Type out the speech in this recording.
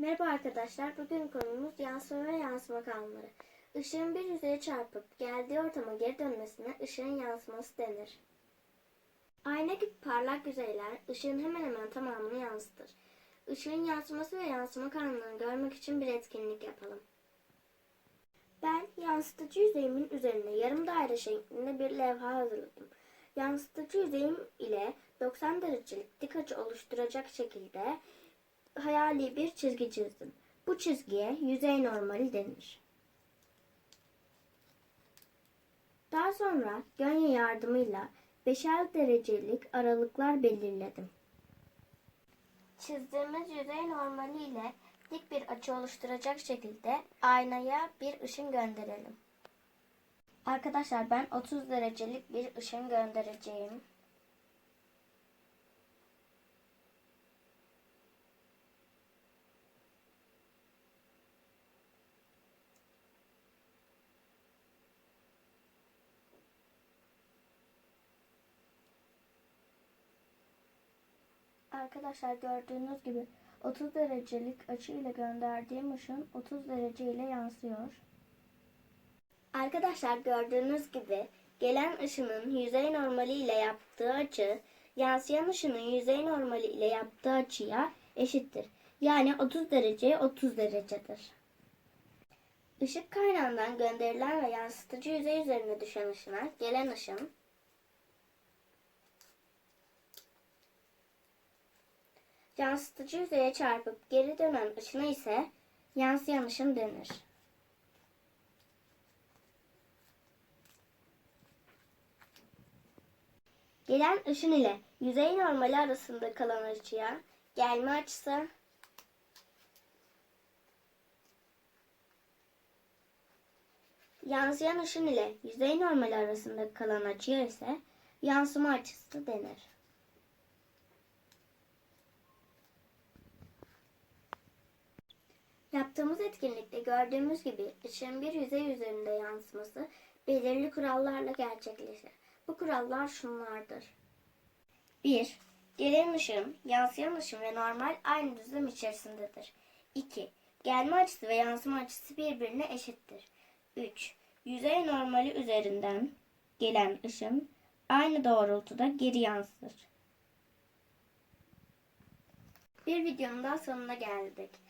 Merhaba arkadaşlar. Bugün konumuz yansıma ve yansıma kanunları. Işığın bir yüzeye çarpıp geldiği ortama geri dönmesine ışığın yansıması denir. Ayna gibi parlak yüzeyler ışığın hemen hemen tamamını yansıtır. Işığın yansıması ve yansıma kanunlarını görmek için bir etkinlik yapalım. Ben yansıtıcı yüzeyimin üzerine yarım daire şeklinde bir levha hazırladım. Yansıtıcı yüzeyim ile 90 derecelik dik açı oluşturacak şekilde hayali bir çizgi çizdim. Bu çizgiye yüzey normali denir. Daha sonra gönye yardımıyla 5'er derecelik aralıklar belirledim. Çizdiğimiz yüzey normali ile dik bir açı oluşturacak şekilde aynaya bir ışın gönderelim. Arkadaşlar ben 30 derecelik bir ışın göndereceğim. Arkadaşlar gördüğünüz gibi 30 derecelik açı ile gönderdiğim ışın 30 derece ile yansıyor. Arkadaşlar gördüğünüz gibi gelen ışının yüzey normali ile yaptığı açı yansıyan ışının yüzey normali ile yaptığı açıya eşittir. Yani 30 derece 30 derecedir. Işık kaynağından gönderilen ve yansıtıcı yüzey üzerine düşen ışına gelen ışın Yansıtıcı yüzeye çarpıp geri dönen ışına ise yansıyan ışın denir. Gelen ışın ile yüzey normali arasında kalan açıya gelme açısı yansıyan ışın ile yüzey normali arasında kalan açıya ise yansıma açısı denir. Yaptığımız etkinlikte gördüğümüz gibi ışığın bir yüzey üzerinde yansıması belirli kurallarla gerçekleşir. Bu kurallar şunlardır. 1. Gelen ışığın, yansıyan ışın ve normal aynı düzlem içerisindedir. 2. Gelme açısı ve yansıma açısı birbirine eşittir. 3. Yüzey normali üzerinden gelen ışın aynı doğrultuda geri yansır. Bir videonun daha sonuna geldik.